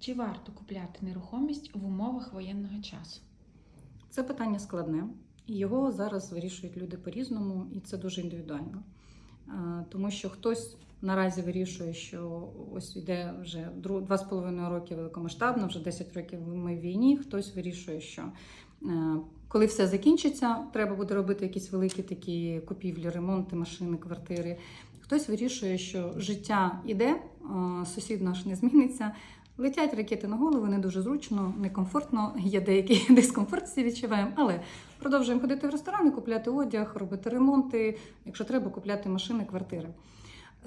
Чи варто купляти нерухомість в умовах воєнного часу? Це питання складне, його зараз вирішують люди по-різному, і це дуже індивідуально. Е, Тому що хтось наразі вирішує, що ось йде вже дру- два з половиною роки великомасштабно, вже 10 років ми в війні. Хтось вирішує, що е, коли все закінчиться, треба буде робити якісь великі такі купівлі, ремонти, машини, квартири. Хтось вирішує, що життя іде, е, сусід наш не зміниться. Летять ракети на голову, не дуже зручно, некомфортно. Є деякий дискомфорт всі відчуваємо, але продовжуємо ходити в ресторани, купляти одяг, робити ремонти, якщо треба, купляти машини, квартири.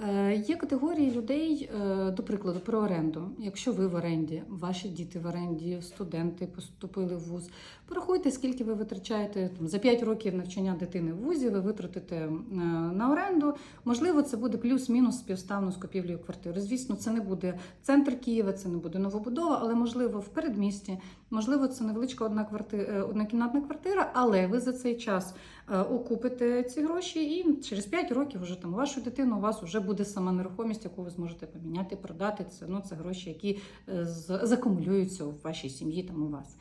Е, Є категорії людей, е, до прикладу, про оренду. Якщо ви в оренді, ваші діти в оренді, студенти поступили в вуз, порахуйте, скільки ви витрачаєте там, за 5 років навчання дитини в вузі, ви витратите е, на оренду. Можливо, це буде плюс-мінус співставно з купівлею квартири. Звісно, це не буде центр Києва, це не буде новобудова, але можливо в передмісті, можливо, це невеличка одна квартира, однокімнатна квартира, але ви за цей час окупите ці гроші, і через 5 років вже там вашу дитину у вас вже буде сама нерухомість, яку ви зможете поміняти, продати. Це ну це гроші, які е, закумулюються у вашій сім'ї там у вас.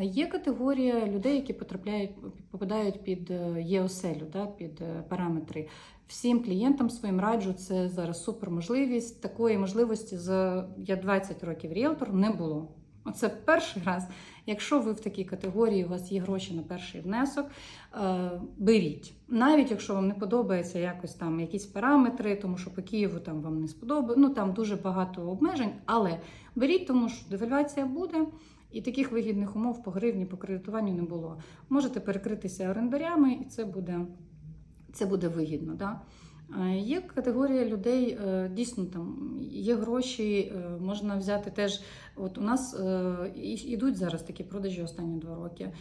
Є категорія людей, які потрапляють, попадають під е, ЄОСЕЛю, да, під е, параметри. Всім клієнтам своїм раджу, це зараз супер можливість. Такої можливості за я 20 років ріелтор не було. Оце перший раз. Якщо ви в такій категорії, у вас є гроші на перший внесок, е, беріть. Навіть якщо вам не подобається якось там якісь параметри, тому що по Києву там вам не сподобається, ну там дуже багато обмежень, але беріть, тому що девальвація буде. І таких вигідних умов по гривні, по кредитуванню не було. Можете перекритися орендарями, і це буде, це буде вигідно. Да? Е, Є категорія людей, е, дійсно там є гроші, е, можна взяти теж. От у нас ідуть зараз такі продажі останні два роки.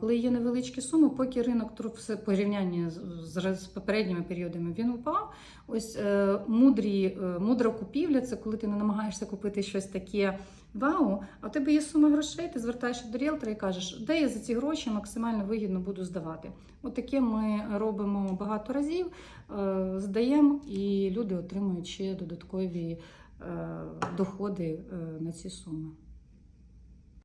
Коли є невеличкі суми, поки ринок все порівняння з, попередніми періодами він упав. Ось мудрі, мудра купівля це коли ти не намагаєшся купити щось таке. Вау, а в тебе є сума грошей, ти звертаєшся до ріелтора і кажеш, де я за ці гроші максимально вигідно буду здавати. От ми робимо багато разів, здаємо, і люди отримують ще додаткові е, доходи е, на ці суми.